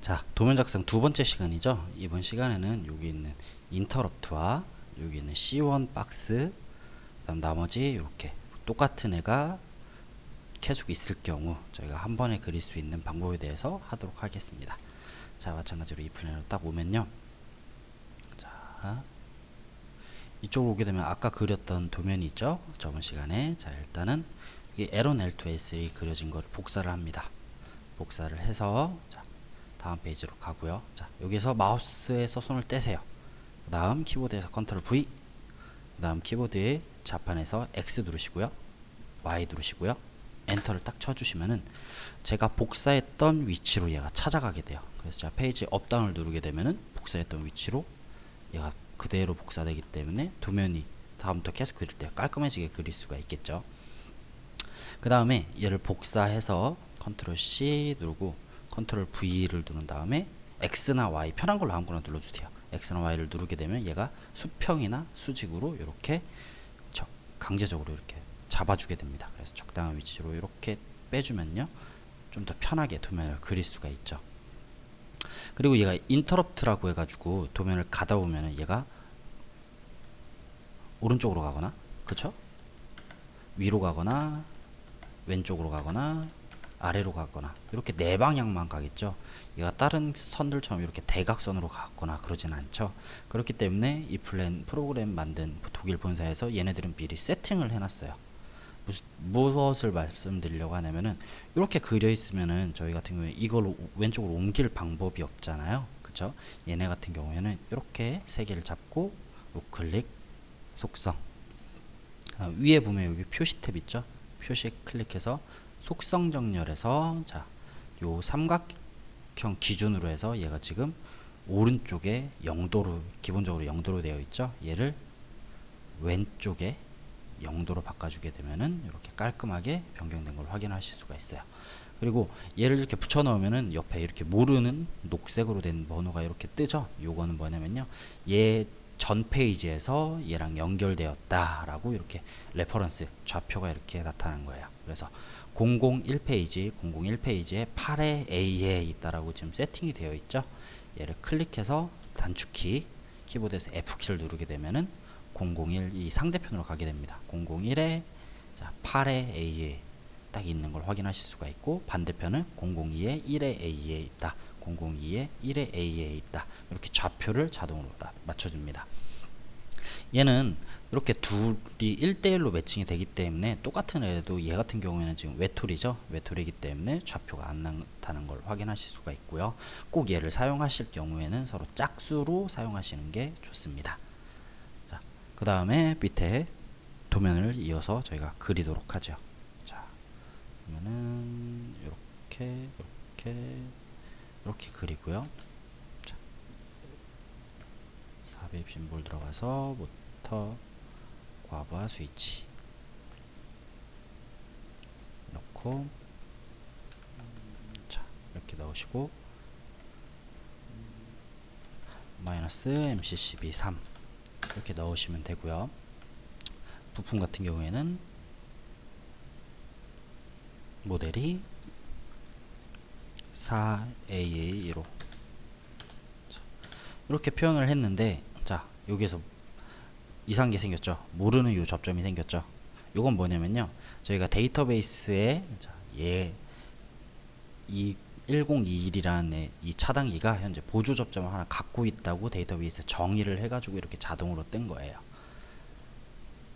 자, 도면 작성 두 번째 시간이죠. 이번 시간에는 여기 있는 인터럽트와 여기 있는 C1 박스, 그다음 나머지 이렇게 똑같은 애가 계속 있을 경우 저희가 한 번에 그릴 수 있는 방법에 대해서 하도록 하겠습니다. 자, 마찬가지로 이 플랜으로 딱 오면요. 자, 이쪽으로 오게 되면 아까 그렸던 도면이 있죠. 저번 시간에 자, 일단은 이게 L1, L2, L3 그려진 거를 복사를 합니다. 복사를 해서 자, 다음 페이지로 가고요. 자, 여기서 마우스에서 손을 떼세요. 그 다음 키보드에서 컨트롤 V 그 다음 키보드의 자판에서 X 누르시고요. Y 누르시고요. 엔터를 딱 쳐주시면은 제가 복사했던 위치로 얘가 찾아가게 돼요. 그래서 자 페이지 업다운을 누르게 되면은 복사했던 위치로 얘가 그대로 복사되기 때문에 도면이 다음부터 계속 그릴 때 깔끔해지게 그릴 수가 있겠죠. 그 다음에 얘를 복사해서 컨트롤 C 누르고 컨트롤 V를 누른 다음에 X나 Y 편한 걸로 아무거나 눌러주세요. X나 Y를 누르게 되면 얘가 수평이나 수직으로 이렇게 강제적으로 이렇게 잡아주게 됩니다. 그래서 적당한 위치로 이렇게 빼주면요. 좀 더 편하게 도면을 그릴 수가 있죠. 그리고 얘가 인터럽트라고 해가지고 도면을 가다 보면은 얘가 오른쪽으로 가거나 그쵸? 위로 가거나 왼쪽으로 가거나 아래로 가거나 이렇게 네 방향만 가겠죠. 얘가 다른 선들처럼 이렇게 대각선으로 가거나 그러진 않죠. 그렇기 때문에 이 플랜 프로그램 만든 독일 본사에서 얘네들은 미리 세팅을 해놨어요. 무엇을 말씀드리려고 하냐면은 이렇게 그려 있으면은 저희 같은 경우에 이걸 오- 왼쪽으로 옮길 방법이 없잖아요. 그쵸? 얘네 같은 경우에는 이렇게 세 개를 잡고 우클릭 속성 아, 위에 보면 여기 표시 탭 있죠? 표시 클릭해서 속성 정렬해서 자, 요 삼각형 기준으로 해서 얘가 지금 오른쪽에 0도로 기본적으로 0도로 되어 있죠? 얘를 왼쪽에 0도로 바꿔주게 되면은 이렇게 깔끔하게 변경된 걸 확인하실 수가 있어요. 그리고 얘를 이렇게 붙여 넣으면은 옆에 이렇게 모르는 녹색으로 된 번호가 이렇게 뜨죠. 요거는 뭐냐면요. 얘 전 페이지에서 얘랑 연결되었다라고 이렇게 레퍼런스 좌표가 이렇게 나타난 거예요. 그래서 001페이지, 001페이지에 8의 A에 있다라고 지금 세팅이 되어 있죠. 얘를 클릭해서 단축키 키보드에서 F키를 누르게 되면은 001 이 상대편으로 가게 됩니다. 001에 자 8의 A에 딱 있는 걸 확인하실 수가 있고 반대편은 002에 1의 A에 있다. 002에 1의 A에 있다. 이렇게 좌표를 자동으로 다 맞춰줍니다. 얘는 이렇게 둘이 1대1로 매칭이 되기 때문에 똑같은 애도 얘 같은 경우에는 지금 외톨이죠. 외톨이기 때문에 좌표가 안 나타나는 걸 확인하실 수가 있고요. 꼭 얘를 사용하실 경우에는 서로 짝수로 사용하시는 게 좋습니다. 자, 그 다음에 밑에 도면을 이어서 저희가 그리도록 하죠. 자, 그러면은 이렇게 이렇게 이렇게 그리고요. 자, 삽입 심볼 들어가서 모터 과부하 스위치 넣고 음, 자 이렇게 넣으시고 마이너스 MCCB 3 이렇게 넣으시면 되고요. 부품 같은 경우에는 모델이 4AA1호 이렇게 표현을 했는데 자 여기에서 이상한 게 생겼죠? 모르는 요 접점이 생겼죠? 요건 뭐냐면요. 저희가 데이터베이스에 자, 얘, 이 1021이라는 이 차단기가 현재 보조 접점을 하나 갖고 있다고 데이터베이스 정의를 해가지고 이렇게 자동으로 뜬 거예요.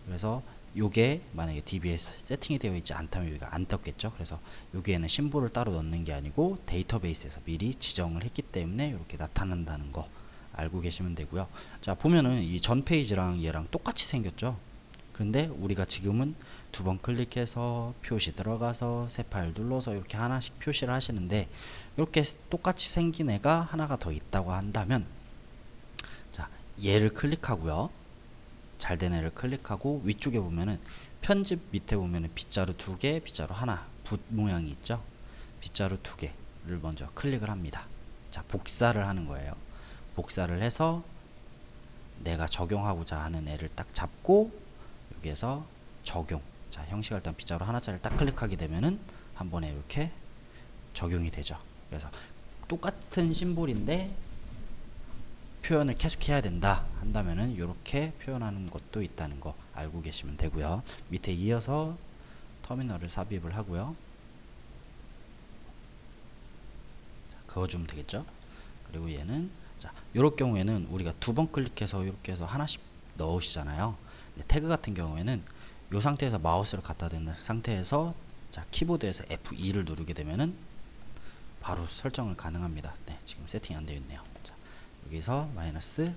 그래서 요게 만약에 DB에서 세팅이 되어 있지 않다면 여기가 안 떴겠죠. 그래서 여기에는 심볼을 따로 넣는 게 아니고 데이터베이스에서 미리 지정을 했기 때문에 이렇게 나타난다는 거 알고 계시면 되고요. 자 보면은 이 전 페이지랑 얘랑 똑같이 생겼죠. 그런데 우리가 지금은 두 번 클릭해서 표시 들어가서 새 파일 눌러서 이렇게 하나씩 표시를 하시는데 이렇게 똑같이 생긴 애가 하나가 더 있다고 한다면 자 얘를 클릭하고요. 잘 된 애를 클릭하고 위쪽에 보면은 편집 밑에 보면은 빗자루 두 개, 빗자루 하나, 붓 모양이 있죠. 빗자루 두 개를 먼저 클릭을 합니다. 자, 복사를 하는 거예요. 복사를 해서 내가 적용하고자 하는 애를 딱 잡고 여기에서 적용. 자, 형식을 일단 빗자루 하나짜리를 딱 클릭하게 되면은 한 번에 이렇게 적용이 되죠. 그래서 똑같은 심볼인데 표현을 계속 해야 된다 한다면은 이렇게 표현하는 것도 있다는 거 알고 계시면 되고요. 밑에 이어서 터미널을 삽입을 하고요. 그어주면 되겠죠. 그리고 얘는 자 이럴 경우에는 우리가 두 번 클릭해서 이렇게 해서 하나씩 넣으시잖아요. 태그 같은 경우에는 이 상태에서 마우스를 갖다 대는 상태에서 자 키보드에서 F2를 누르게 되면은 바로 설정을 가능합니다. 네, 지금 세팅이 안 되어 있네요. 자, 여기서 마이너스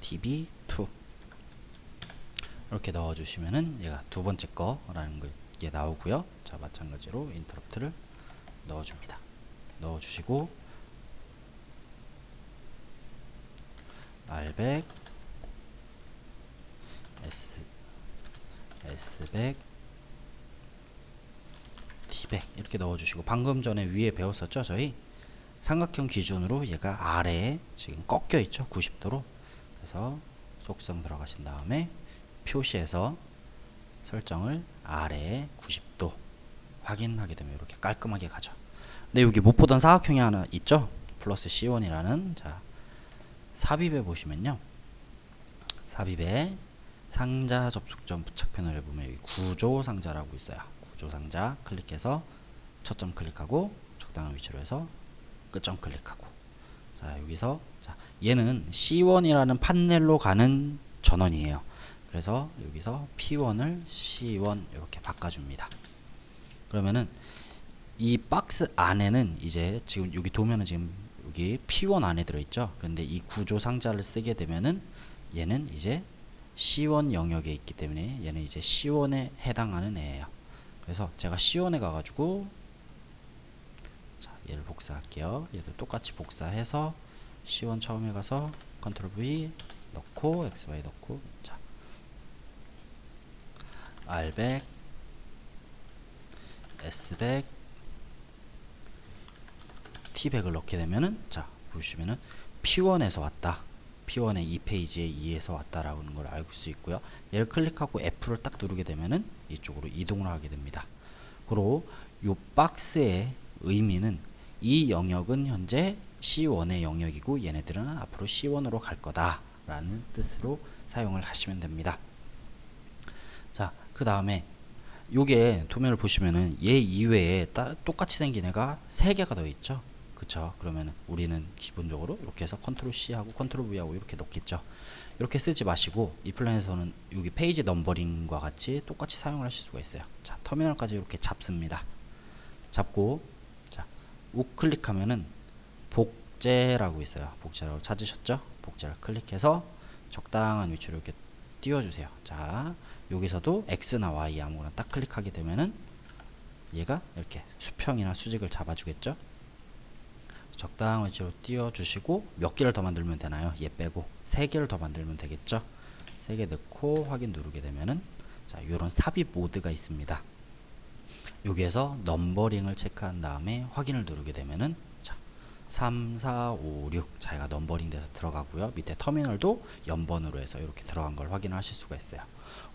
db2 이렇게 넣어주시면은 얘가 두 번째 거라는 게 나오고요. 자, 마찬가지로 인터럽트를 넣어줍니다. 넣어주시고 R100 S S100 T100 이렇게 넣어주시고 방금 전에 위에 배웠었죠 저희 삼각형 기준으로 얘가 아래에 지금 꺾여 있죠? 90도로. 그래서 속성 들어가신 다음에 표시에서 설정을 아래에 90도 확인하게 되면 이렇게 깔끔하게 가죠. 근데 여기 못 보던 사각형이 하나 있죠? 플러스 C1이라는. 자 삽입에 보시면요. 삽입에 상자 접속점 부착 패널에 보면 여기 구조 상자라고 있어요. 구조 상자 클릭해서 초점 클릭하고 적당한 위치로 해서 끝점 클릭하고 자 여기서 자 얘는 C1이라는 판넬로 가는 전원이에요. 그래서 여기서 P1을 C1 이렇게 바꿔줍니다. 그러면은 이 박스 안에는 이제 지금 여기 도면은 지금 여기 P1 안에 들어있죠. 그런데 이 구조 상자를 쓰게 되면은 얘는 이제 C1 영역에 있기 때문에 얘는 이제 C1에 해당하는 애예요. 그래서 제가 C1에 가가지고 자 얘를 복사할게요. 얘도 똑같이 복사해서 C1 처음에 가서 컨트롤 V 넣고 XY 넣고 자 R100 S100 T100을 넣게 되면은 자 보시면은 P1에서 왔다. P1의 이 페이지에 2에서 왔다라는 걸 알 수 있고요. 얘를 클릭하고 F를 딱 누르게 되면은 이쪽으로 이동을 하게 됩니다. 그리고 이 박스의 의미는 이 영역은 현재 C1의 영역이고 얘네들은 앞으로 C1으로 갈 거다 라는 뜻으로 사용을 하시면 됩니다. 자, 그 다음에 요게 도면을 보시면은 얘 이외에 따, 똑같이 생긴 애가 세 개가 더 있죠. 그쵸 그러면 우리는 기본적으로 이렇게 해서 컨트롤 C 하고 컨트롤 V 하고 이렇게 넣겠죠 이렇게 쓰지 마시고 이 플랜에서는 여기 페이지 넘버링과 같이 똑같이 사용을 하실 수가 있어요 자 터미널까지 이렇게 잡습니다 잡고 자 우클릭하면은 복제라고 있어요 복제라고 찾으셨죠 복제를 클릭해서 적당한 위치로 이렇게 띄워주세요 자 여기서도 X나 Y 아무거나 딱 클릭하게 되면은 얘가 이렇게 수평이나 수직을 잡아주겠죠 적당한 위치로 띄워주시고 몇 개를 더 만들면 되나요? 얘 빼고 세 개를 더 만들면 되겠죠? 세개 넣고 확인 누르게 되면은 자 이런 삽입 모드가 있습니다. 여기에서 넘버링을 체크한 다음에 확인을 누르게 되면은 자 3, 4, 5, 6 자기가 넘버링 돼서 들어가고요. 밑에 터미널도 연번으로 해서 이렇게 들어간 걸 확인하실 수가 있어요.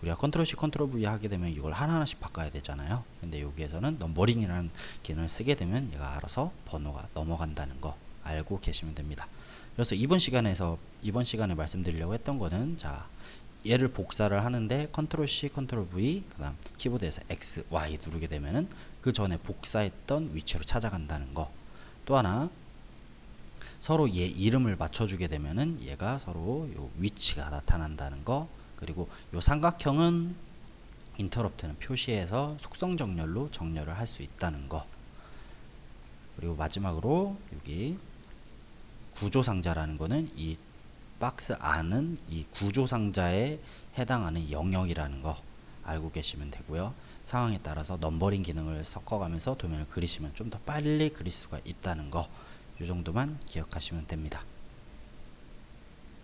우리가 컨트롤 C, 컨트롤 V 하게 되면 이걸 하나하나씩 바꿔야 되잖아요. 근데 여기에서는 넘버링이라는 기능을 쓰게 되면 얘가 알아서 번호가 넘어간다는 거 알고 계시면 됩니다. 그래서 이번 시간에서 이번 시간에 말씀드리려고 했던 거는 자 얘를 복사를 하는데 컨트롤 C, 컨트롤 V 그 다음 키보드에서 X, Y 누르게 되면은 그 전에 복사했던 위치로 찾아간다는 거. 또 하나 서로 얘 이름을 맞춰주게 되면은 얘가 서로 요 위치가 나타난다는 거 그리고 요 삼각형은 인터럽트는 표시해서 속성 정렬로 정렬을 할 수 있다는 거 그리고 마지막으로 여기 구조 상자라는 거는 이 박스 안은 이 구조 상자에 해당하는 영역이라는 거 알고 계시면 되고요. 상황에 따라서 넘버링 기능을 섞어가면서 도면을 그리시면 좀 더 빨리 그릴 수가 있다는 거 이 정도만 기억하시면 됩니다.